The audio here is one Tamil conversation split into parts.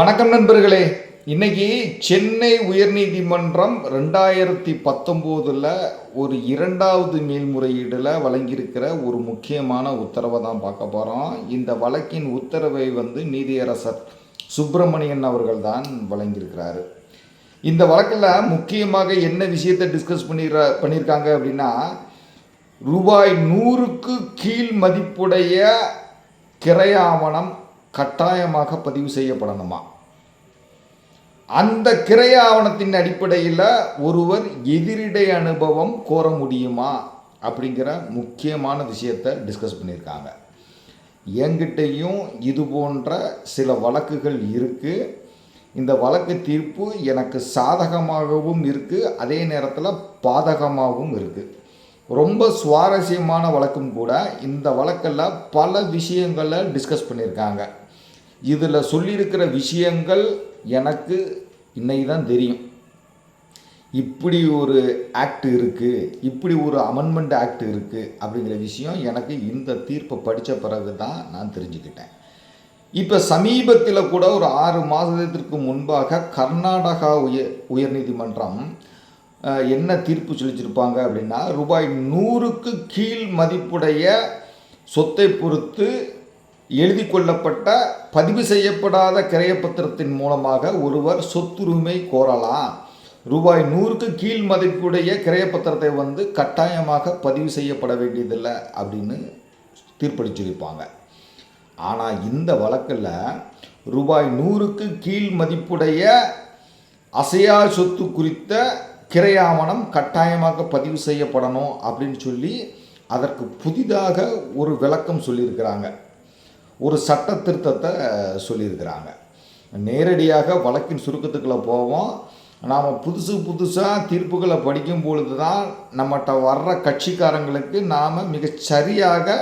வணக்கம் நண்பர்களே. இன்னைக்கு சென்னை உயர்நீதிமன்றம் ரெண்டாயிரத்தி பத்தொம்போதில் ஒரு இரண்டாவது மேல்முறையீடில் வழங்கியிருக்கிற ஒரு முக்கியமான உத்தரவை தான் பார்க்க போகிறோம் இந்த வழக்கின் உத்தரவை வந்து நீதியரசர் சுப்பிரமணியன் அவர்கள் தான் வழங்கியிருக்கிறாரு. இந்த வழக்கில் முக்கியமாக என்ன விஷயத்தை டிஸ்கஸ் பண்ணிடுற பண்ணியிருக்காங்க அப்படின்னா ரூபாய் நூறுக்கு கீழ் மதிப்புடைய கிரையாவணம் கட்டாயமாக பதிவு செய்யப்படணுமா? அந்த கிரைய ஆவணத்தின் அடிப்படையில் ஒருவர் எதிரிடை அனுபவம் கோர முடியுமா? அப்படிங்கிற முக்கியமான விஷயத்தை டிஸ்கஸ் பண்ணியிருக்காங்க. என்கிட்டையும் இது போன்ற சில வழக்குகள் இருக்குது இந்த வழக்கு தீர்ப்பு எனக்கு சாதகமாகவும் இருக்குது அதே நேரத்தில் பாதகமாகவும் இருக்குது ரொம்ப சுவாரஸ்யமான வழக்கும் கூட. இந்த வழக்கில் பல விஷயங்களை டிஸ்கஸ் பண்ணியிருக்காங்க. இதில் சொல்லியிருக்கிற விஷயங்கள் எனக்கு இன்னைக்கு தான் தெரியும். இப்படி ஒரு ஆக்ட் இருக்குது இப்படி ஒரு அமெண்ட்மெண்ட் ஆக்ட் இருக்குது அப்படிங்கிற விஷயம் எனக்கு இந்த தீர்ப்பை படித்த பிறகு தான் நான் தெரிஞ்சுக்கிட்டேன். இப்போ சமீபத்தில் கூட ஒரு ஆறு மாதத்திற்கு முன்பாக கர்நாடகா உயர் உயர்நீதிமன்றம் என்ன தீர்ப்பு சொல்லிச்சிருப்பாங்க அப்படின்னா ரூபாய் நூறுக்கு கீழ் மதிப்புடைய சொத்தை பொறுத்து எழுதி கொள்ளப்பட்ட பதிவு செய்யப்படாத கிரையப்பத்திரத்தின் மூலமாக ஒருவர் சொத்துரிமை கோரலாம். ரூபாய் நூறுக்கு கீழ் மதிப்புடைய கிரையப்பத்திரத்தை வந்து கட்டாயமாக பதிவு செய்யப்பட வேண்டியதில்லை அப்படின்னு தீர்ப்பளிச்சிருப்பாங்க ஆனால் இந்த வழக்கில் ரூபாய் நூறுக்கு கீழ் மதிப்புடைய அசையா சொத்து குறித்த கிரையாவணம் கட்டாயமாக பதிவு செய்யப்படணும் அப்படின்னு சொல்லி அதற்கு புதிதாக ஒரு விளக்கம் சொல்லியிருக்கிறாங்க. ஒரு சட்ட திருத்தத்தை சொல்லியிருக்கிறாங்க. நேரடியாக வழக்கின் சுருக்கத்துக்குள்ளே போவோம். நாம் புதுசு புதுசாக தீர்ப்புகளை படிக்கும் பொழுது தான் நம்மகிட்ட வர்ற கட்சிக்காரங்களுக்கு நாம் மிகச்சரியாக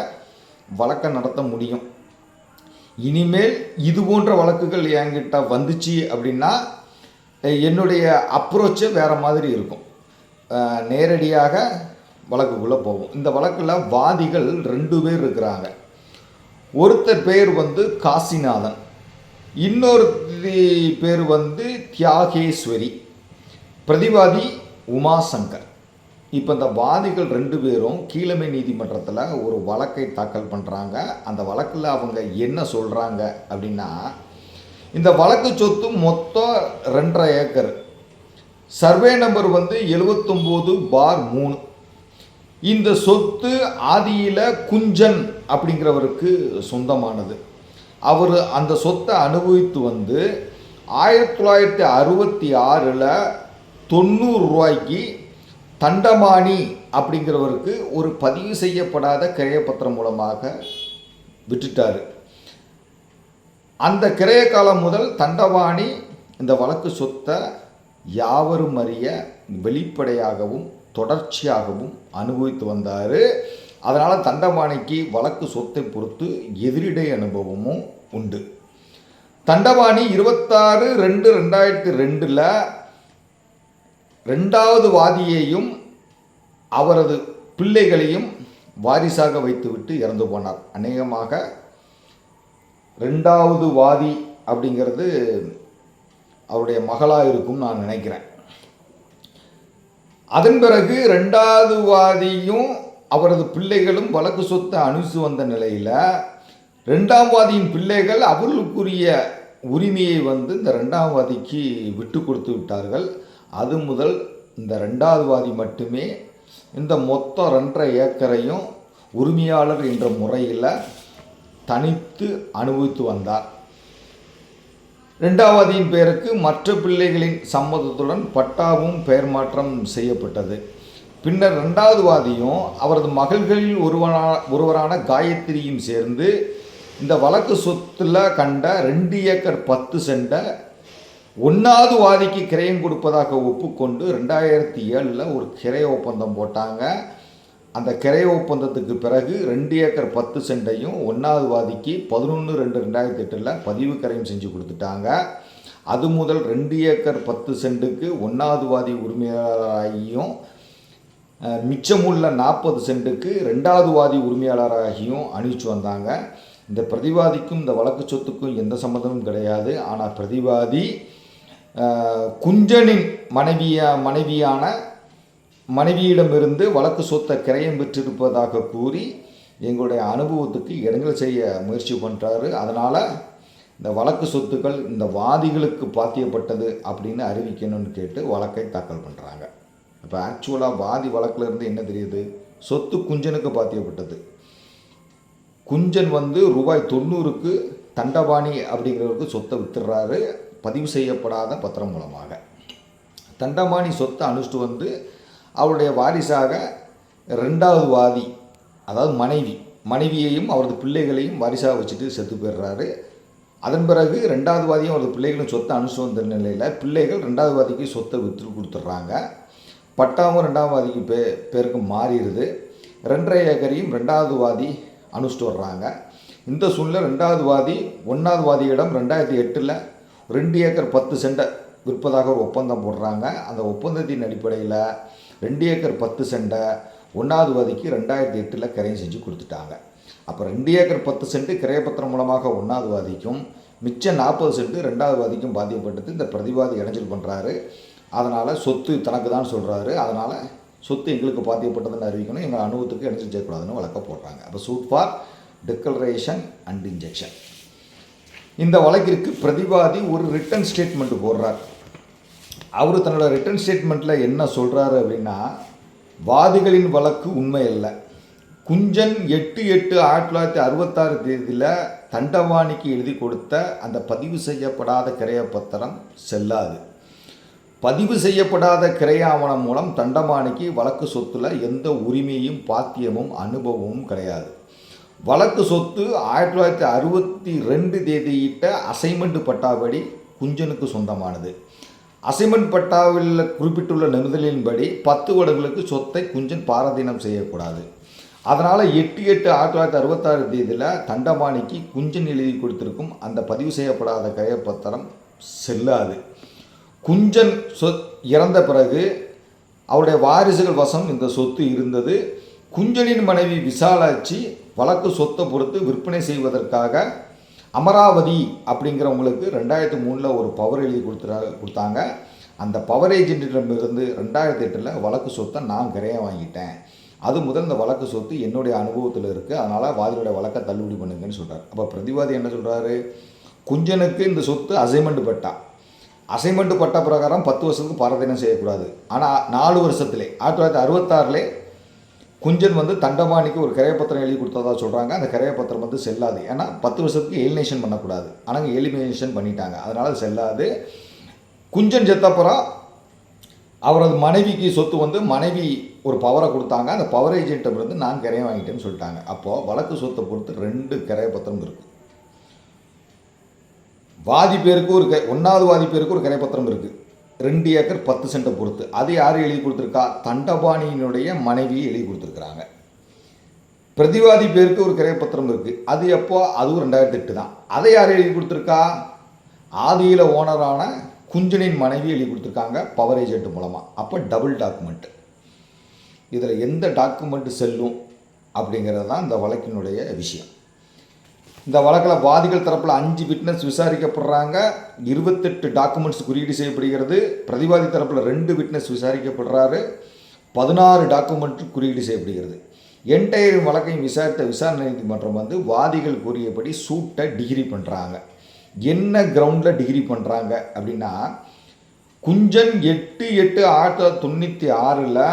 வழக்கை நடத்த முடியும். இனிமேல் இது போன்ற வழக்குகள் என்கிட்ட வந்துச்சு அப்படின்னா என்னுடைய அப்ரோச்சே வேறு மாதிரி இருக்கும். நேரடியாக வழக்குக்குள்ளே போவோம். இந்த வழக்கில் வாதிகள் ரெண்டு பேர் இருக்கிறாங்க. ஒருத்தர் பேர் வந்து காசிநாதன். இன்னொரு பேர் வந்து தியாகேஸ்வரி. பிரதிவாதி உமாசங்கர். இப்போ இந்த வாதிகள் ரெண்டு பேரும் கீழமை நீதிமன்றத்தில் ஒரு வழக்கை தாக்கல் பண்ணுறாங்க அந்த வழக்கில் அவங்க என்ன சொல்கிறாங்க அப்படின்னா இந்த வழக்கு சொத்து மொத்தம் ரெண்டரை ஏக்கர். சர்வே நம்பர் வந்து எழுவத்தொம்போது பார் மூணு. இந்த சொத்து ஆதியில் குஞ்சன் அப்படிங்கிறவருக்கு சொந்தமானது. அவர் அந்த சொத்தை அனுபவித்து வந்து ஆயிரத்தி தொள்ளாயிரத்தி அறுபத்தி ஆறில் தொண்ணூறு ரூபாய்க்கு தண்டமானி அப்படிங்கிறவருக்கு ஒரு பதிவு செய்யப்படாத கிரையப்பத்திரம் மூலமாக விட்டுட்டார். அந்த கிரைய காலம் முதல் தண்டவாணி இந்த வழக்கு சொத்தை யாவரும் அறிய வெளிப்படையாகவும் தொடர்ச்சியாகவும் அனுபவித்து வந்தார். அதனால் தண்டவாணிக்கு வழக்கு சொத்தை பொறுத்து எதிரிடை அனுபவமும் உண்டு. தண்டவாணி இருபத்தாறு ரெண்டு ரெண்டாயிரத்தி ரெண்டில் ரெண்டாவது வாதியையும் அவரது பிள்ளைகளையும் வாரிசாக வைத்துவிட்டு இறந்து போனார். அநேகமாக ரெண்டாவது வாதி அப்படிங்கிறது அவருடைய மகளாக இருக்கும் நான் நினைக்கிறேன். அதன் பிறகு ரெண்டாவது வாதியும் அவரது பிள்ளைகளும் வழக்கு சொத்தை அனுசு வந்த நிலையில் ரெண்டாம் வாதியின் பிள்ளைகள் அவர்களுக்குரிய உரிமையை வந்து இந்த ரெண்டாம் வாதிக்கு விட்டு கொடுத்து விட்டார்கள். அது முதல் இந்த ரெண்டாவது வாதி மட்டுமே இந்த மொத்தம் ரெண்டரை ஏக்கரையும் உரிமையாளர் என்ற முறையில் தனித்து அனுபவித்து வந்தார். ரெண்டாவதியின் பேருக்கு மற்ற பிள்ளைகளின் சம்மதத்துடன் பட்டாவும் பெயர் மாற்றம் செய்யப்பட்டது. பின்னர் ரெண்டாவது வாதியும் அவரது மகள்களில் ஒருவனா ஒருவரான காயத்ரியும் சேர்ந்து இந்த வழக்கு சொத்தில் கண்ட ரெண்டு ஏக்கர் பத்து சென்ட ஒன்றாவது வாதிக்கு கிரயம் கொடுப்பதாக ஒப்புக்கொண்டு ரெண்டாயிரத்தி ஏழில் ஒரு கிரைய ஒப்பந்தம் போட்டாங்க. அந்த கிரைய ஒப்பந்தத்துக்கு பிறகு ரெண்டு ஏக்கர் பத்து சென்டையும் ஒன்றாவது வாதிக்கு பதினொன்று ரெண்டு ரெண்டாயிரத்தி எட்டில் பதிவு கரையும் செஞ்சு கொடுத்துட்டாங்க. அது முதல் ரெண்டு ஏக்கர் பத்து சென்ட்டுக்கு ஒன்றாவது வாதி உரிமையாளராகியும் மிச்சமுள்ள நாற்பது சென்ட்டுக்கு ரெண்டாவது வாதி உரிமையாளராகியும் அணிச்சு வந்தாங்க. இந்த பிரதிவாதிக்கும் இந்த வழக்கு சொத்துக்கும் எந்த சம்மந்தமும் கிடையாது. ஆனால் பிரதிவாதி குஞ்சனின் மனைவிய மனைவியான மனைவியிடமிருந்து வழக்கு சொத்தை கிரயம் பெற்றிருப்பதாக கூறி எங்களுடைய அனுபவத்துக்கு இடங்கள் செய்ய முயற்சி பண்ணுறாரு அதனால் இந்த வழக்கு சொத்துக்கள் இந்த வாதிகளுக்கு பாத்தியப்பட்டது அப்படின்னு அறிவிக்கணும்னு கேட்டு வழக்கை தாக்கல் பண்ணுறாங்க இப்போ ஆக்சுவலாக வாதி வழக்கில் இருந்து என்ன தெரியுது? சொத்து குஞ்சனுக்கு பாத்தியப்பட்டது. குஞ்சன் வந்து ரூபாய் தொண்ணூறுக்கு தண்டபாணி அப்படிங்கிறவருக்கு சொத்தை வித்துடுறாரு பதிவு செய்யப்படாத பத்திரம் மூலமாக. தண்டபாணி சொத்தை அனுஷ்டு வந்து அவருடைய வாரிசாக ரெண்டாவது வாதி அதாவது மனைவி மனைவியையும் அவரது பிள்ளைகளையும் வாரிசாக வச்சுட்டு செத்து போயிடுறாரு. அதன் பிறகு ரெண்டாவது வாதியும் அவரது பிள்ளைகளும் சொத்தை அனுசு வந்த நிலையில் பிள்ளைகள் ரெண்டாவது வாதிக்கு சொத்தை விற்று கொடுத்துட்றாங்க. பட்டாவும் ரெண்டாவது வாதிக்கு பே பேருக்கு மாறிடுது. ரெண்டரை ஏக்கரையும் ரெண்டாவது வாதி அனுஷ்டு வர்றாங்க. இந்த சூழ்நிலை ரெண்டாவது வாதி ஒன்றாவது வாதியிடம் ரெண்டாயிரத்தி எட்டில் ரெண்டு ஏக்கர் பத்து சென்டை விற்பதாக ஒரு ஒப்பந்தம் போடுறாங்க. அந்த ஒப்பந்தத்தின் அடிப்படையில் ரெண்டு ஏக்கர் பத்து சென்டை ஒன்றாவது வாதிக்கு ரெண்டாயிரத்தி எட்டில் கிரையம் செஞ்சு கொடுத்துட்டாங்க. அப்போ ரெண்டு ஏக்கர் பத்து சென்ட்டு கிரையப்பத்திரம் மூலமாக ஒன்றாவது வாதிக்கும் மிச்சம் நாற்பது சென்ட்டு ரெண்டாவது வாதிக்கும் பாதிக்கப்பட்டது இந்த பிரதிவாதி இடைஞ்சல் பண்ணுறாரு அதனால் சொத்து தனக்கு தான் சொல்கிறாரு அதனால் சொத்து எங்களுக்கு பாத்தியப்பட்டதுன்னு அறிவிக்கணும். எங்கள் அனுபவத்துக்கு இடைஞ்சல் செய்யக்கூடாதுன்னு வழக்க போடுறாங்க. அப்போ suit for declaration and injunction இந்த வழக்கிற்கு பிரதிவாதி ஒரு ரிட்டன் ஸ்டேட்மெண்ட் போடுறார். அவர் தன்னோட ரிட்டர்ன் ஸ்டேட்மெண்ட்டில் என்ன சொல்கிறாரு அப்படின்னா வாதிகளின் வழக்கு உண்மை இல்லை குஞ்சன் எட்டு எட்டு ஆயிரத்தி தொள்ளாயிரத்தி அறுபத்தாறு தேதியில் தண்டவாணிக்கு எழுதி கொடுத்த அந்த பதிவு செய்யப்படாத கிரையப்பத்திரம் செல்லாது. பதிவு செய்யப்படாத கிரையாவணம் மூலம் தண்டமானிக்கு வழக்கு சொத்தில் எந்த உரிமையும் பாத்தியமும் அனுபவமும் கிடையாது. வழக்கு சொத்து ஆயிரத்தி தொள்ளாயிரத்தி அறுபத்தி ரெண்டு தேதியிட்ட அசைன்மெண்ட் பட்டாபடி குஞ்சனுக்கு சொந்தமானது. அசைன்மெண்ட் பட்டாவில் குறிப்பிட்டுள்ள நிபந்தனையின்படி பத்து வருடங்களுக்கு சொத்தை குஞ்சன் பாரதீனம் செய்யக்கூடாது. அதனால் எட்டு எட்டு ஆயிரத்தி தொள்ளாயிரத்தி அறுபத்தாறு தேதியில் தண்டமானிக்கு குஞ்சன் எழுதி கொடுத்திருக்கும் அந்த பதிவு செய்யப்படாத கையப்பத்திரம் செல்லாது. குஞ்சன் சொ இறந்த பிறகு அவருடைய வாரிசுகள் வசம் இந்த சொத்து இருந்தது. குஞ்சனின் மனைவி விசாலாட்சி வழக்கு சொத்தை பொறுத்து விற்பனை செய்வதற்காக அமராவதி அப்படிங்கிறவங்களுக்கு ரெண்டாயிரத்தி மூணில் ஒரு பவர் எழுதி கொடுத்துட்டா கொடுத்தாங்க. அந்த பவர் ஏஜென்ட்டிடமிருந்து ரெண்டாயிரத்தி எட்டில் வழக்கு சொத்தை நான் கிரையம் வாங்கிட்டேன். அது முதல் இந்த வழக்கு சொத்து என்னுடைய அனுபவத்தில் இருக்குது அதனால் வாதியோட வழக்கை தள்ளுபடி பண்ணுங்கன்னு சொல்கிறார் அப்போ பிரதிவாதி என்ன சொல்கிறாரு குஞ்சனுக்கு இந்த சொத்து அசைன்மெண்ட் பட்டா. அசைன்மெண்ட் பட்ட பிரகாரம் பத்து வருஷத்துக்கு பாரதீனம் செய்யக்கூடாது. ஆனால் நாலு வருஷத்துலே ஆயிரத்தி தொள்ளாயிரத்தி அறுபத்தாறுலே குஞ்சன் வந்து தண்டபாணிக்கு ஒரு கிரையப்பத்திரம் எழுதி கொடுத்ததா சொல்கிறாங்க அந்த கிரையப்பத்திரம் வந்து செல்லாது. ஏன்னா பத்து வருஷத்துக்கு எலினேஷன் பண்ணக்கூடாது. ஆனால் எலிமினேஷன் பண்ணிட்டாங்க. அதனால் அது செல்லாது. குஞ்சன் செத்தப்புறம் அவரது மனைவிக்கு சொத்து வந்து மனைவி ஒரு பவரை கொடுத்தாங்க. அந்த பவர் ஏஜென்ட்டை இருந்து நான் கிரையம் வாங்கிட்டேன்னு சொல்லிட்டாங்க. அப்போது வழக்கு சொத்தை பொறுத்து ரெண்டு கிரையப்பத்திரம் இருக்குது வாதி பேருக்கு ஒரு க ஒன்றாவது வாதி பேருக்கு ஒரு கிரைப்பத்திரம் இருக்குது ரெண்டு ஏக்கர் பத்து சென்ட்டை பொறுத்து. அது யார் எழுதி கொடுத்துருக்கா? தண்டபாணியினுடைய மனைவி எழுதி கொடுத்துருக்குறாங்க. பிரதிவாதி பேருக்கு ஒரு கிரைப்பத்திரம் இருக்குது அது எப்போ? அதுவும் ரெண்டாயிரத்தி எட்டு தான். அதை யார் எழுதி கொடுத்துருக்கா? ஆதியில் ஓனரான குஞ்சனின் மனைவி எழுதி கொடுத்துருக்காங்க பவர் ஏஜென்ட் மூலமாக அப்போ டபுள் டாக்குமெண்ட் இதில் எந்த டாக்குமெண்ட் செல்லும் அப்படிங்கிறது தான் இந்த வழக்கினுடைய விஷயம். இந்த வழக்கில் வாதிகள் தரப்பில் அஞ்சு விட்னஸ் விசாரிக்கப்படுறாங்க. இருபத்தெட்டு டாக்குமெண்ட்ஸ் குறியீடு செய்யப்படுகிறது. பிரதிவாதி தரப்பில் ரெண்டு விட்னஸ் விசாரிக்கப்படுறாரு. பதினாறு டாக்குமெண்ட் குறியீடு செய்யப்படுகிறது. என்டையர் வழக்கையும் விசாரித்த விசாரணை நீதிமன்றம் வந்து வாதிகள் கூறியபடி சூட்டை டிகிரி பண்ணுறாங்க என்ன கிரவுண்டில் டிகிரி பண்ணுறாங்க அப்படின்னா குஞ்சன் எட்டு எட்டு ஆயிரத்தி தொள்ளாயிரத்தி தொண்ணூற்றி ஆறில்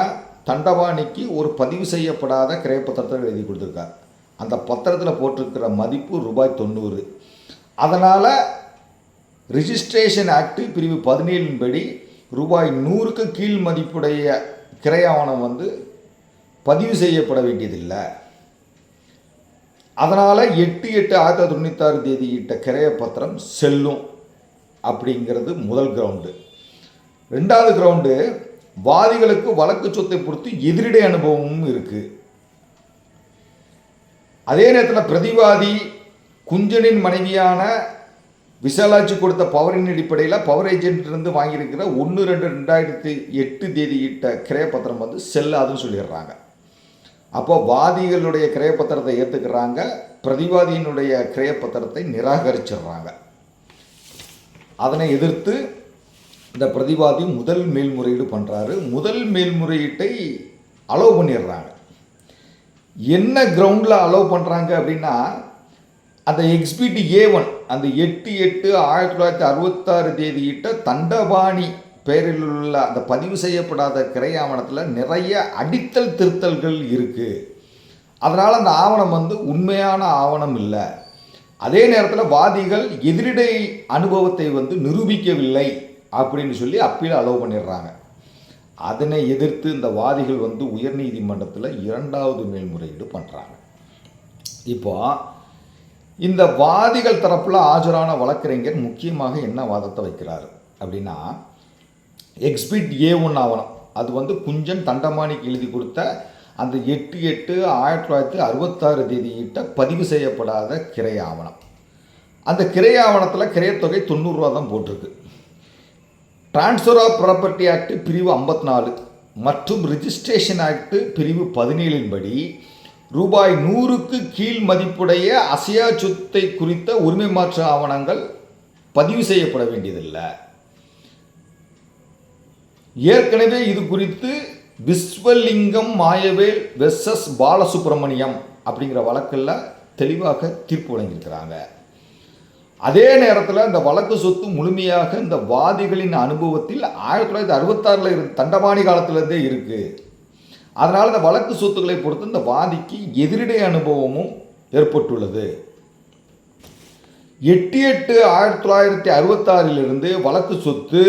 தண்டவாணிக்கு ஒரு பதிவு செய்யப்படாத கிரைப்பத்திரத்தை எழுதி கொடுத்துருக்கார். அந்த பத்திரத்தில் போட்டிருக்கிற மதிப்பு ரூபாய் தொண்ணூறு. அதனால் ரிஜிஸ்ட்ரேஷன் ஆக்ட் பிரிவு பதினேழின் படி ரூபாய் நூறுக்கு கீழ் மதிப்புடைய கிரையாவணம் வந்து பதிவு செய்யப்பட வேண்டியதில்லை. அதனால் எட்டு எட்டு ஆயிரத்தி தொள்ளாயிரத்தி தொண்ணூத்தாறு தேதியிட்ட கிரைய பத்திரம் செல்லும் அப்படிங்கிறது முதல் கிரவுண்டு ரெண்டாவது கிரவுண்டு வாதிகளுக்கு வழக்கு சொத்தை பொறுத்து எதிரிடை அனுபவமும் இருக்குது அதே நேரத்தில் பிரதிவாதி குஞ்சனின் மனைவியான விசாலாட்சி கொடுத்த பவரின் அடிப்படையில் பவர் ஏஜென்ட் இருந்து வாங்கியிருக்கிற ஒன்று ரெண்டு ரெண்டாயிரத்தி எட்டு தேதியிட்ட கிரயப்பத்திரம் பத்திரம் வந்து செல்லாதுன்னு சொல்லிடுறாங்க. அப்போ வாதிகளுடைய கிரயப்பத்திரத்தை ஏற்றுக்கிறாங்க பிரதிவாதியினுடைய கிரயப்பத்திரத்தை நிராகரிச்சிடுறாங்க. அதனை எதிர்த்து இந்த பிரதிவாதி முதல் மேல்முறையீடு பண்ணுறாரு முதல் மேல்முறையீட்டை அலோவ் பண்ணிடுறாங்க. என்ன கிரவுண்டில் அலோவ் பண்ணுறாங்க அப்படின்னா அந்த எக்ஸ்பிடி ஏ ஒன் அந்த எட்டு எட்டு ஆயிரத்தி தொள்ளாயிரத்தி அறுபத்தாறு தேதியிட்ட தண்டபாணி பெயரில் உள்ள அந்த பதிவு செய்யப்படாத கிரை ஆவணத்தில் நிறைய அடித்தல் திருத்தல்கள் இருக்குது அதனால் அந்த ஆவணம் வந்து உண்மையான ஆவணம் இல்லை. அதே நேரத்தில் வாதிகள் எதிரிடை அனுபவத்தை வந்து நிரூபிக்கவில்லை அப்படின்னு சொல்லி அப்பீல் அலோவ் பண்ணிடுறாங்க. அதனை எதிர்த்து இந்த வாதிகள் வந்து உயர்நீதிமன்றத்தில் இரண்டாவது மேல்முறையீடு பண்ணுறாங்க இப்போ இந்த வாதிகள் தரப்பில் ஆஜரான வழக்கறிஞர் முக்கியமாக என்ன வாதத்தை வைக்கிறார் அப்படின்னா எக்ஸ்பிட் ஏ ஒன் ஆவணம். அது வந்து குஞ்சன் தண்டமானிக்கு எழுதி கொடுத்த அந்த எட்டு எட்டு ஆயிரத்தி தொள்ளாயிரத்தி அறுபத்தாறு தேதியிட்ட பதிவு செய்யப்படாத கிரை ஆவணம் அந்த கிரை ஆவணத்தில் கிரையத்தொகை தொண்ணூறுரூவா தான் போட்டிருக்கு. டிரான்ஸ்ஃபர் ஆஃப் ப்ராப்பர்ட்டி ஆக்ட் பிரிவு ஐம்பத்தி நாலு மற்றும் ரிஜிஸ்ட்ரேஷன் ஆக்ட் பிரிவு பதினேழின் படி ரூபாய் நூறுக்கு கீழ் மதிப்புடைய அசையா சொத்தை குறித்த உரிமை மாற்று ஆவணங்கள் பதிவு செய்யப்பட வேண்டியதில்லை. ஏற்கனவே இது குறித்து விஸ்வலிங்கம் மாயவேல் வெர்சஸ் பாலசுப்ரமணியம் அப்படிங்கிற வழக்கில் தெளிவாக தீர்ப்பு வழங்கியிருக்கிறாங்க. அதே நேரத்தில் இந்த வழக்கு சொத்து முழுமையாக இந்த வாதிகளின் அனுபவத்தில் ஆயிரத்தி தொள்ளாயிரத்தி அறுபத்தாறில் இருந்து தண்டபாணி காலத்திலேருந்தே இருக்குது அதனால் இந்த வழக்கு சொத்துக்களை பொறுத்து இந்த வாதிக்கு எதிரிடை அனுபவமும் ஏற்பட்டுள்ளது. எட்டு எட்டு ஆயிரத்தி தொள்ளாயிரத்தி அறுபத்தாறிலிருந்து வழக்கு சொத்து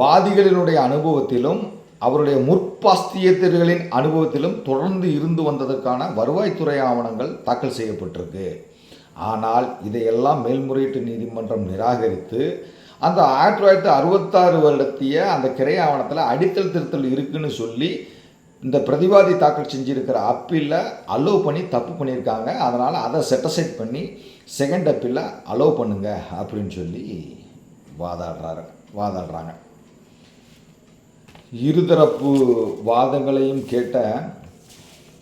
வாதிகளினுடைய அனுபவத்திலும் அவருடைய முற்பாஸ்தியத்தர்களின் அனுபவத்திலும் தொடர்ந்து இருந்து வந்ததற்கான வருவாய்த்துறை ஆவணங்கள் தாக்கல் செய்யப்பட்டிருக்கு. ஆனால் இதையெல்லாம் மேல்முறையீட்டு நீதிமன்றம் நிராகரித்து அந்த ஆயிரத்தி தொள்ளாயிரத்தி அறுபத்தாறு வருடத்திய அந்த கிரை ஆவணத்தில் அடித்தல் திருத்தல் இருக்குன்னு சொல்லி இந்த பிரதிவாதி தாக்கல் செஞ்சுருக்கிற அப்பீலில் அலோவ் பண்ணி தப்பு பண்ணியிருக்காங்க. அதனால் அதை செட்டசைட் பண்ணி செகண்ட் அப்பீலில் அலோவ் பண்ணுங்க அப்படின்னு சொல்லி வாதாடுறாரு வாதாடுறாங்க. இருதரப்பு வாதங்களையும் கேட்ட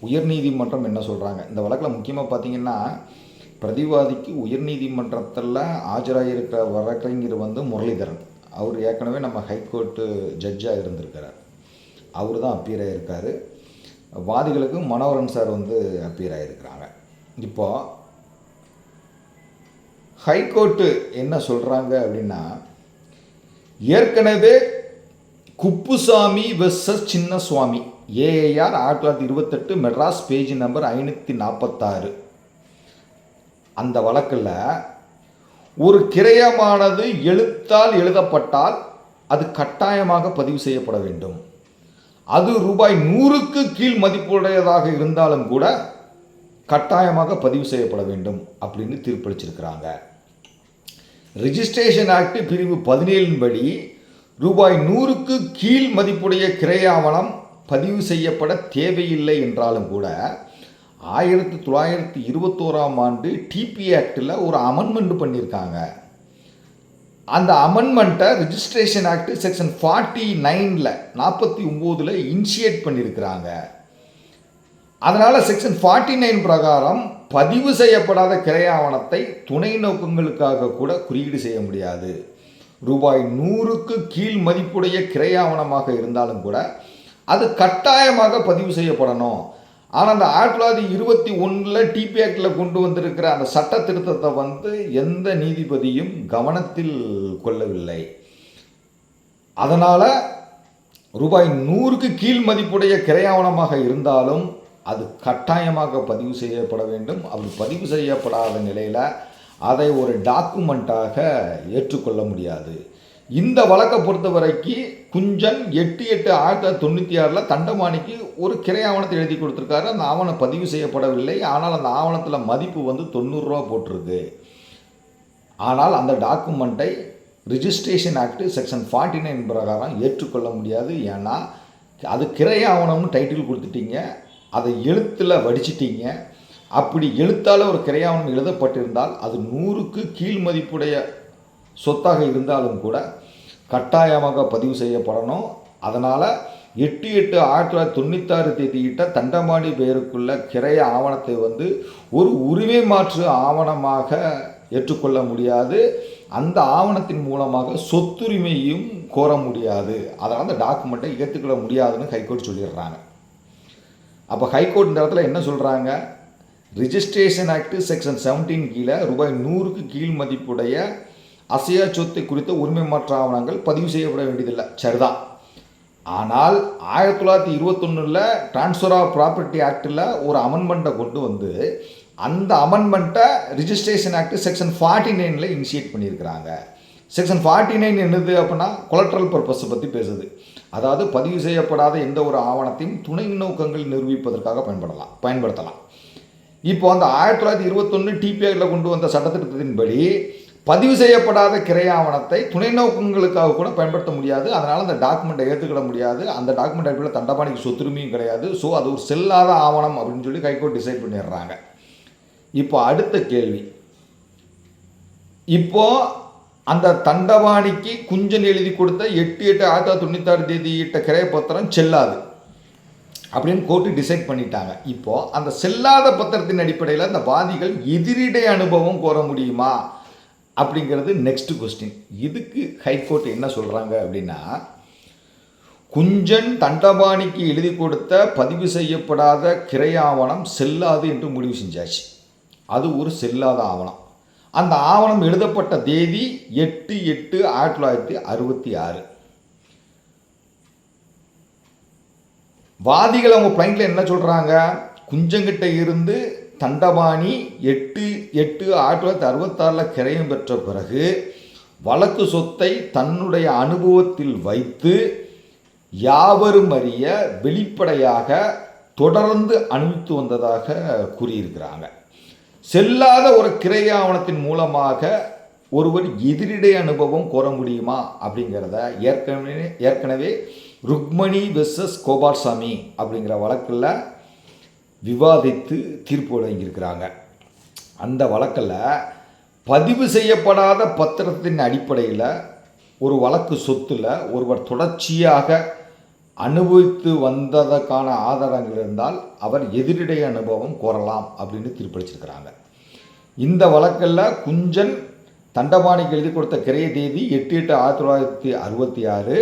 உயர்நீதிமன்றம் என்ன சொல்கிறாங்க இந்த வழக்கில் முக்கியமாக பார்த்தீங்கன்னா பிரதிவாதிக்கு உயர்நீதிமன்றத்தில் ஆஜராகியிருக்கிற வழக்கறிஞர் வந்து முரளிதரன். அவர் ஏற்கனவே நம்ம ஹைகோர்ட்டு ஜட்ஜாக இருந்திருக்கிறார். அவர் தான் அப்பியர் ஆகியிருக்காரு வாதிகளுக்கு மனோகரன் சார் வந்து அப்பியர் ஆகியிருக்கிறாங்க இப்போ ஹைகோர்ட்டு என்ன சொல்கிறாங்க அப்படின்னா ஏற்கனவே குப்புசாமி வெர்சஸ் சின்னசுவாமி. ஏஏஆர் ஆயிரத்தி தொள்ளாயிரத்தி இருபத்தெட்டு மெட்ராஸ் பேஜ் நம்பர் ஐநூற்றி நாற்பத்தாறு. அந்த வழக்கில் ஒரு கிரயமானது எழுத்தால் எழுதப்பட்டால் அது கட்டாயமாக பதிவு செய்யப்பட வேண்டும். அது ரூபாய் நூறுக்கு கீழ் மதிப்புடையதாக இருந்தாலும் கூட கட்டாயமாக பதிவு செய்யப்பட வேண்டும் அப்படின்னு தீர்ப்பளிச்சிருக்கிறாங்க. ரிஜிஸ்ட்ரேஷன் ஆக்ட் பிரிவு பதினேழின் படி ரூபாய் நூறுக்கு கீழ் மதிப்புடைய கிரையாவணம் பதிவு செய்யப்பட தேவையில்லை என்றாலும் கூட ஆயிரத்தி தொள்ளாயிரத்தி இருபத்தோராம் ஆண்டு டிபி ஆக்டில் ஒரு அமெண்ட்மெண்ட் பண்ணியிருக்காங்க. அந்த அமெண்ட்மெண்ட்டை ரிஜிஸ்ட்ரேஷன் ஆக்ட் செக்ஷன் ஃபார்ட்டி நைனில் நாற்பத்தி ஒம்போதில் இனிஷியேட் பண்ணியிருக்கிறாங்க. அதனால் செக்ஷன் ஃபார்ட்டி நைன் பிரகாரம் பதிவு செய்யப்படாத கிரையாவணத்தை துணை நோக்கங்களுக்காக கூட குறியீடு செய்ய முடியாது. ரூபாய் நூறுக்கு கீழ் மதிப்புடைய கிரையாவணமாக இருந்தாலும் கூட அது கட்டாயமாக பதிவு செய்யப்படணும். ஆனால் அந்த ஆயிரத்தி தொள்ளாயிரத்தி இருபத்தி ஒன்றில் டிபி ஆக்டில் கொண்டு வந்திருக்கிற அந்த சட்ட திருத்தத்தை வந்து எந்த நீதிபதியும் கவனத்தில் கொள்ளவில்லை. அதனால் ரூபாய் நூறுக்கு கீழ் மதிப்புடைய கிரையாவணமாக இருந்தாலும் அது கட்டாயமாக பதிவு செய்யப்பட வேண்டும். அப்படி பதிவு செய்யப்படாத நிலையில் அதை ஒரு டாக்குமெண்ட்டாக ஏற்றுக்கொள்ள முடியாது. இந்த வழக்கை பொறுத்த வரைக்கும் குஞ்சன் எட்டு எட்டு ஆயிரத்தி தொள்ளாயிரத்தி தொண்ணூற்றி ஆறில் தண்டமானிக்கு ஒரு கிரை ஆவணத்தை எழுதி கொடுத்துருக்காரு. அந்த ஆவணம் பதிவு செய்யப்படவில்லை. ஆனால் அந்த ஆவணத்தில் மதிப்பு வந்து தொண்ணூறுரூவா போட்டிருக்கு. ஆனால் அந்த டாக்குமெண்ட்டை registration act section forty nine பிரகாரம் ஏற்றுக்கொள்ள முடியாது. ஏன்னா அது கிரை ஆவணம்னு டைட்டில் கொடுத்துட்டீங்க. அதை எழுத்தில் வடிச்சிட்டீங்க. அப்படி எழுத்தால் ஒரு கிரையாவணம் எழுதப்பட்டிருந்தால் அது நூறுக்கு கீழ் மதிப்புடைய சொத்தாக இருந்தாலும் கூட கட்டாயமாக பதிவு செய்யப்படணும். அதனால் எட்டு எட்டு ஆயிரத்தி தொள்ளாயிரத்தி தொண்ணூத்தாறு தேதியிட்ட தண்டமாடி பெயருக்குள்ள கிரைய ஆவணத்தை வந்து ஒரு உரிமை மாற்று ஆவணமாக ஏற்றுக்கொள்ள முடியாது. அந்த ஆவணத்தின் மூலமாக சொத்துரிமையும் கோர முடியாது. அதனால் அந்த டாக்குமெண்ட்டை ஏற்றுக்கொள்ள முடியாதுன்னு ஹைகோர்ட் சொல்லிடுறாங்க. அப்போ ஹைகோர்ட் இந்த இடத்துல என்ன சொல்கிறாங்க ரிஜிஸ்ட்ரேஷன் ஆக்ட் செக்ஷன் 17 கீழே ரூபாய் நூறுக்கு கீழ் மதிப்புடைய அசையா சொத்து குறித்த உரிமை மாற்ற ஆவணங்கள் பதிவு செய்யப்பட வேண்டியதில்லை. சரிதான். ஆனால் ஆயிரத்தி தொள்ளாயிரத்தி இருபத்தொன்னில் ட்ரான்ஸ்ஃபர் ஆஃப் ப்ராப்பர்ட்டி ஆக்டில் ஒரு அமெண்ட்மெண்ட்டை கொண்டு வந்து அந்த அமெண்ட்மெண்ட்டை ரிஜிஸ்ட்ரேஷன் ஆக்ட் செக்ஷன் ஃபார்ட்டி நைனில் இனிஷியேட் பண்ணியிருக்கிறாங்க. செக்ஷன் ஃபார்ட்டி நைன் என்னது அப்படின்னா கொலட்ரல் பர்பஸை பற்றி பேசுது. அதாவது பதிவு செய்யப்படாத எந்த ஒரு ஆவணத்தையும் துணை நோக்கங்கள் நிரூபிப்பதற்காக பயன்படலாம் பயன்படுத்தலாம். இப்போ அந்த ஆயிரத்தி தொள்ளாயிரத்தி இருபத்தொன்று டிபிஐயில் கொண்டு வந்த சட்டத்திட்டத்தின்படி பதிவு செய்யப்படாத கிரை ஆவணத்தை துணை நோக்கங்களுக்காக கூட பயன்படுத்த முடியாது. அதனால் அந்த டாக்குமெண்ட்டை ஏற்றுக்கிட முடியாது. அந்த டாக்குமெண்ட் அடிப்படையில் தண்டபாணிக்கு சொத்துரிமையும் கிடையாது. ஸோ அது ஒரு செல்லாத ஆவணம் அப்படின்னு சொல்லி ஹைகோர்ட் டிசைட் பண்ணிடுறாங்க. இப்போ அடுத்த கேள்வி. இப்போ அந்த தண்டபாணிக்கு குஞ்சன் எழுதி கொடுத்த எட்டு எட்டு ஆயிரத்தி தொள்ளாயிரத்தி தொண்ணூத்தாறு தேதி இட்ட கிரைய பத்திரம் செல்லாது அப்படின்னு கோர்ட்டு டிசைட் பண்ணிட்டாங்க. இப்போ அந்த செல்லாத பத்திரத்தின் அடிப்படையில் அந்த வாதிகள் எதிரிடை அனுபவம் கோர முடியுமா? அப்படிங்கிறது நெக்ஸ்ட் கொஸ்டின் இதுக்கு ஹைகோர்ட் என்ன சொல்கிறாங்க அப்படின்னா குஞ்சன் தண்டபாணிக்கு எழுதி கொடுத்த பதிவு செய்யப்படாத கிரை ஆவணம் செல்லாது என்று முடிவு செஞ்சாச்சு. அது ஒரு செல்லாத ஆவணம். அந்த ஆவணம் எழுதப்பட்ட தேதி எட்டு எட்டு ஆயிரத்தி தொள்ளாயிரத்தி அறுபத்தி ஆறு. வாதிகள் அவங்க பிளைண்டில் என்ன சொல்கிறாங்க குஞ்சங்கிட்ட இருந்து தண்டபாணி எட்டு எட்டு ஆயிரத்தி தொள்ளாயிரத்தி அறுபத்தாறில் கிரயம் பெற்ற பிறகு வழக்கு சொத்தை தன்னுடைய அனுபவத்தில் வைத்து யாவரும் அறிய வெளிப்படையாக தொடர்ந்து அனுபவித்து வந்ததாக கூறியிருக்கிறாங்க. செல்லாத ஒரு கிரை ஆவணத்தின் மூலமாக ஒருவர் எதிரிடை அனுபவம் கோர முடியுமா அப்படிங்கிறத ஏற்கனவே ஏற்கனவே ருக்மணி வெர்சஸ் கோபால்சாமி அப்படிங்கிற வழக்கில் விவாதித்து தீர்ப்பு வழங்கியிருக்கிறாங்க. அந்த வழக்கில் பதிவு செய்யப்படாத பத்திரத்தின் அடிப்படையில் ஒரு வழக்கு சொத்தில் ஒருவர் தொடர்ச்சியாக அனுபவித்து வந்ததற்கான ஆதாரங்கள் இருந்தால் அவர் எதிரிடை அனுபவம் கோரலாம் அப்படின்னு தீர்ப்பளிச்சிருக்கிறாங்க இந்த வழக்கில் குஞ்சன் தண்டபாணிக்கு எழுதி கொடுத்த கிரைய தேதி எட்டு எட்டு ஆயிரத்தி தொள்ளாயிரத்தி அறுபத்தி ஆறு.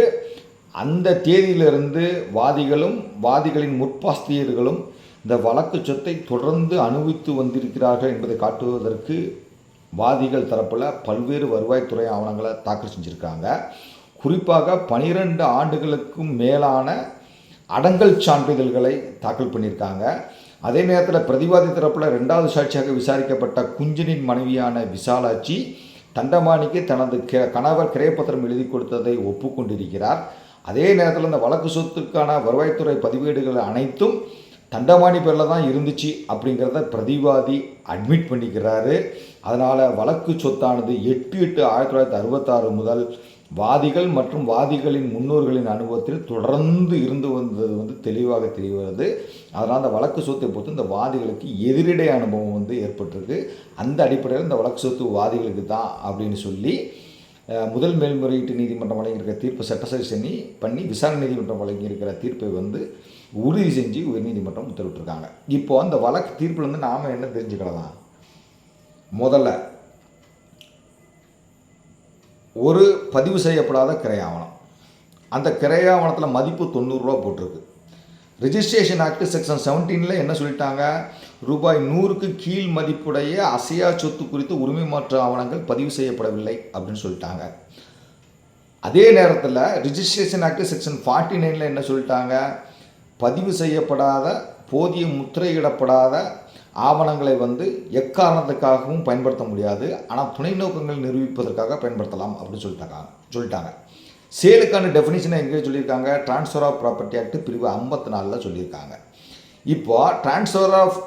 அந்த தேதியிலிருந்து வாதிகளும் வாதிகளின் முற்பாஸ்தியர்களும் இந்த வழக்கு சொத்தை தொடர்ந்து அனுபவித்து வந்திருக்கிறார்கள் என்பதை காட்டுவதற்கு வாதிகள் தரப்பில் பல்வேறு வருவாய்த்துறை ஆவணங்களை தாக்கல் செஞ்சுருக்காங்க. குறிப்பாக பனிரெண்டு ஆண்டுகளுக்கும் மேலான அடங்கல் சான்றிதழ்களை தாக்கல் பண்ணியிருக்காங்க அதே நேரத்தில் பிரதிவாதி தரப்பில் ரெண்டாவது சாட்சியாக விசாரிக்கப்பட்ட குஞ்சனின் மனைவியான விசாலாட்சி தண்டமானிக்கு தனது க கணவர் கிரையப்பத்திரம் எழுதி கொடுத்ததை ஒப்புக்கொண்டிருக்கிறார். அதே நேரத்தில் இந்த வழக்கு சொத்துக்கான வருவாய்த்துறை பதிவேடுகள் அனைத்தும் தண்டமாணி பேரில் தான் இருந்துச்சு அப்படிங்கிறத பிரதிவாதி அட்மிட் பண்ணிக்கிறாரு. அதனால் வழக்கு சொத்தானது எட்டு எட்டு ஆயிரத்தி தொள்ளாயிரத்தி அறுபத்தாறு முதல் வாதிகள் மற்றும் வாதிகளின் முன்னோர்களின் அனுபவத்தில் தொடர்ந்து இருந்து வந்தது வந்து தெளிவாக தெரிகிறது அதனால் அந்த வழக்கு சொத்தை பொறுத்து இந்த வாதிகளுக்கு எதிரிடை அனுபவம் வந்து ஏற்பட்டிருக்கு. அந்த அடிப்படையில் இந்த வழக்கு சொத்து வாதிகளுக்கு தான் அப்படின்னு சொல்லி முதல் மேல்முறையீட்டு நீதிமன்றம் வழங்கியிருக்கிற தீர்ப்பு சட்டசரி பண்ணி பண்ணி விசாரணை நீதிமன்றம் வழங்கியிருக்கிற தீர்ப்பை வந்து உறுதி செஞ்சு உயர்நீதிமன்றம் உத்தரவிட்டிருக்காங்க. இப்போ அந்த வழக்கு தீர்ப்புலேருந்து நாம் என்ன தெரிஞ்சுக்கலாம் முதல்ல ஒரு பதிவு செய்யப்படாத கிரையாவணம் அந்த கிரையாவணத்தில் மதிப்பு தொண்ணூறுரூவா போட்டிருக்கு. ரிஜிஸ்ட்ரேஷன் ஆக்ட் செக்ஷன் செவன்டீனில் என்ன சொல்லிட்டாங்க? ரூபாய் நூறுக்கு கீழ் மதிப்புடைய அசையா சொத்து குறித்து உரிமை மாற்று ஆவணங்கள் பதிவு செய்யப்படவில்லை அப்படின்னு சொல்லிட்டாங்க. அதே நேரத்தில் ரிஜிஸ்ட்ரேஷன் ஆக்ட் செக்ஷன் ஃபார்ட்டி நைனில் என்ன சொல்லிட்டாங்க? பதிவு செய்யப்படாத போதிய முத்திரையிடப்படாத ஆவணங்களை வந்து எக்காரணத்துக்காகவும் பயன்படுத்த முடியாது. ஆனால் துணை நோக்கங்கள் நிரூபிப்பதற்காக பயன்படுத்தலாம் அப்படின்னு சொல்லிட்டாங்க சொல்லிட்டாங்க. சேலுக்கான டெஃபினிஷனை எங்கே சொல்லியிருக்காங்க. ட்ரான்ஸ்ஃபர் ஆஃப் ப்ராப்பர்ட்டி ஆக்ட் பிரிவு ஐம்பத்தி நாலில் சொல்லியிருக்காங்க. இப்போ ட்ரான்ஸ்ஃபர் ஆஃப்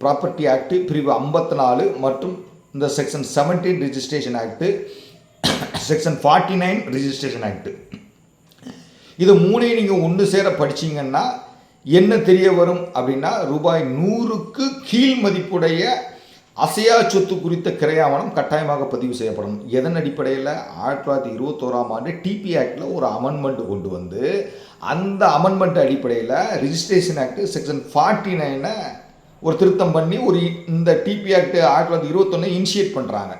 ப்ராப்பர்ட்டி ஆக்ட் பிரிவு ஐம்பத்தி நாலு மற்றும் இந்த section seventeen registration act section forty nine registration act இது மூணையும் நீங்கள் ஒன்று சேர படிச்சீங்கன்னா என்ன தெரிய வரும் அப்படின்னா ரூபாய் நூறுக்கு கீழ் மதிப்புடைய அசையா சொத்து குறித்த கிரையாவணம் கட்டாயமாக பதிவு செய்யப்படும். எதன் அடிப்படையில்? ஆயிரத்தி தொள்ளாயிரத்தி இருபத்தோராம் ஆண்டு டிபி ஆக்டில் ஒரு அமெண்ட்மெண்ட் கொண்டு வந்து அந்த அமெண்ட்மெண்ட் அடிப்படையில் ரிஜிஸ்ட்ரேஷன் ஆக்ட் செக்ஷன் ஃபார்ட்டி நைனை ஒரு திருத்தம் பண்ணி ஒரு இந்த டிபி ஆக்ட் ஆயிரத்தி தொள்ளாயிரத்தி இருபத்தொன்னு இனிஷியேட் பண்ணுறாங்க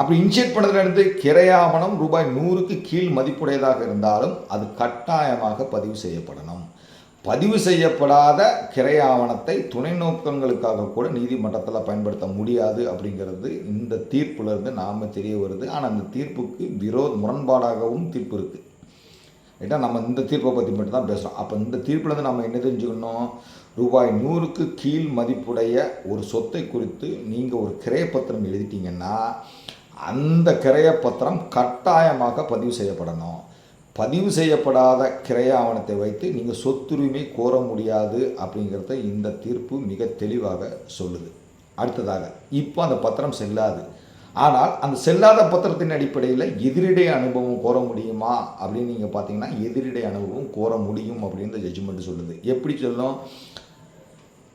அப்படி இன்ஷியேட் பண்ணதுலேருந்து கிரையாவணம் ரூபாய் நூறுக்கு கீழ் மதிப்புடையதாக இருந்தாலும் அது கட்டாயமாக பதிவு செய்யப்படணும். பதிவு செய்யப்படாத கிரையாவணத்தை துணை நோக்கங்களுக்காக கூட நீதிமன்றத்தில் பயன்படுத்த முடியாது அப்படிங்கிறது இந்த தீர்ப்புலேருந்து நாம் தெரிய வருது. ஆனால் அந்த தீர்ப்புக்கு விரோத முரண்பாடாகவும் தீர்ப்பு இருக்குது ரைட்டா நம்ம இந்த தீர்ப்பை பற்றி மட்டும் தான் பேசுகிறோம் அப்போ இந்த தீர்ப்புலேருந்து நம்ம என்ன தெரிஞ்சுக்கணும்? ரூபாய் நூறுக்கு கீழ் மதிப்புடைய ஒரு சொத்தை குறித்து நீங்கள் ஒரு கிரையப்பத்திரம் எழுதிட்டீங்கன்னா அந்த கிரையப்பத்திரம் கட்டாயமாக பதிவு செய்யப்படணும். பதிவு செய்யப்படாத கிரைய ஆவணத்தை வைத்து நீங்கள் சொத்துரிமை கோர முடியாது அப்படிங்கிறத இந்த தீர்ப்பு மிக தெளிவாக சொல்லுது. அடுத்ததாக இப்போ அந்த பத்திரம் செல்லாது. ஆனால் அந்த செல்லாத பத்திரத்தின் அடிப்படையில் எதிரிடை அனுபவம் கோர முடியுமா அப்படின்னு நீங்கள் பார்த்தீங்கன்னா எதிரிடை அனுபவம் கோர முடியும் அப்படின்னு ஜட்ஜ்மெண்ட் சொல்லுது. எப்படி சொல்லும்?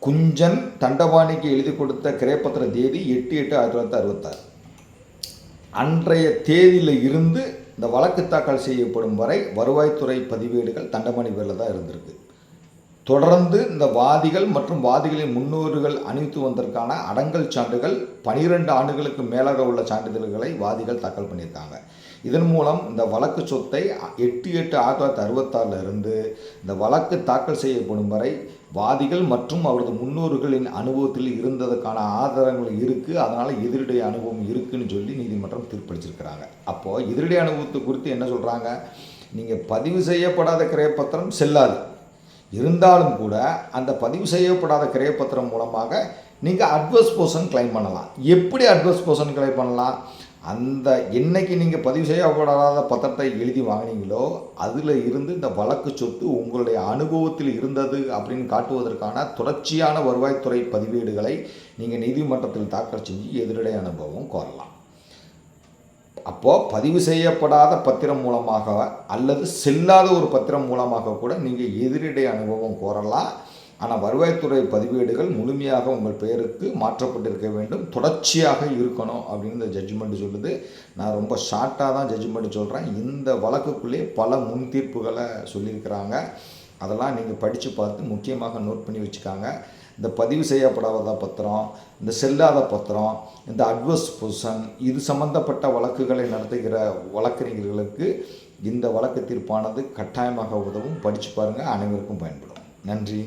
குஞ்சன் தண்டபாணிக்கு எழுதி கொடுத்த கிரைப்பத்திர தேதி எட்டு எட்டு ஆயிரத்தி தொள்ளாயிரத்தி அறுபத்தாறு. அன்றைய தேதியில் இருந்து இந்த வழக்கு தாக்கல் செய்யப்படும் வரை வருவாய்த்துறை பதிவேடுகள் தண்டமணி பேரில் தான் இருந்திருக்கு. தொடர்ந்து இந்த வாதிகள் மற்றும் வாதிகளின் முன்னோர்கள் அணிவித்து வந்ததற்கான அடங்கல் சான்றுகள் பனிரெண்டு ஆண்டுகளுக்கு மேலாக உள்ள சான்றிதழ்களை வாதிகள் தாக்கல் பண்ணியிருக்காங்க. இதன் மூலம் இந்த வழக்கு சொத்தை எட்டு எட்டு ஆயிரத்தி தொள்ளாயிரத்தி அறுபத்தாறில் இருந்து இந்த வழக்கு தாக்கல் செய்யப்படும் வரை வாதிகள் மற்றும் அவரது முன்னோர்களின் அனுபவத்தில் இருந்ததுக்கான ஆதாரங்கள் இருக்குது அதனால் எதிரிடைய அனுபவம் இருக்குன்னு சொல்லி நீதிமன்றம் தீர்ப்பளிச்சிருக்கிறாங்க. அப்போது எதிரிடை அனுபவத்தை குறித்து என்ன சொல்கிறாங்க நீங்கள் பதிவு செய்யப்படாத கிரயப்பத்திரம் செல்லாது. இருந்தாலும் கூட அந்த பதிவு செய்யப்படாத கிரயப்பத்திரம் மூலமாக நீங்கள் அட்வர்ஸ் போர்ஷன் கிளைம் பண்ணலாம். எப்படி அட்வர்ஸ் போர்ஷன் கிளைம் பண்ணலாம்? அந்த என்னைக்கு நீங்கள் பதிவு செய்யப்படாத பத்திரத்தை எழுதி வாங்கினீங்களோ அதில் இருந்து இந்த வழக்கு சொத்து உங்களுடைய அனுபவத்தில் இருந்தது அப்படின்னு காட்டுவதற்கான தொடர்ச்சியான வருவாய்த்துறை பதிவேடுகளை நீங்கள் நீதிமன்றத்தில் தாக்கல் செஞ்சு எதிரடை அனுபவம் கோரலாம். அப்போது பதிவு செய்யப்படாத பத்திரம் மூலமாக அல்லது செல்லாத ஒரு பத்திரம் மூலமாக கூட நீங்கள் எதிரிடை அனுபவம் கோரலாம். ஆனால் வருவாய்த்துறை பதிவேடுகள் முழுமையாக உங்கள் பெயருக்கு மாற்றப்பட்டிருக்க வேண்டும். தொடர்ச்சியாக இருக்கணும் அப்படின்னு இந்த ஜட்ஜ்மெண்ட் சொல்லுது. நான் ரொம்ப ஷார்ட்டாக தான் ஜட்ஜ்மெண்ட் சொல்கிறேன் இந்த வழக்குக்குள்ளே பல முன் தீர்ப்புகளை சொல்லியிருக்கிறாங்க. அதெல்லாம் நீங்கள் படித்து பார்த்து முக்கியமாக நோட் பண்ணி வச்சுக்காங்க. இந்த பதிவு செய்யப்படாத பத்திரம் இந்த செல்லாத பத்திரம் இந்த அட்வர்ஸ் பொசிஷன் இது சம்பந்தப்பட்ட வழக்குகளை நடத்துகிற வழக்கறிஞர்களுக்கு இந்த வழக்கு தீர்ப்பானது கட்டாயமாக உதவும். படித்து பாருங்கள் அனைவருக்கும் பயன்படும். நன்றி.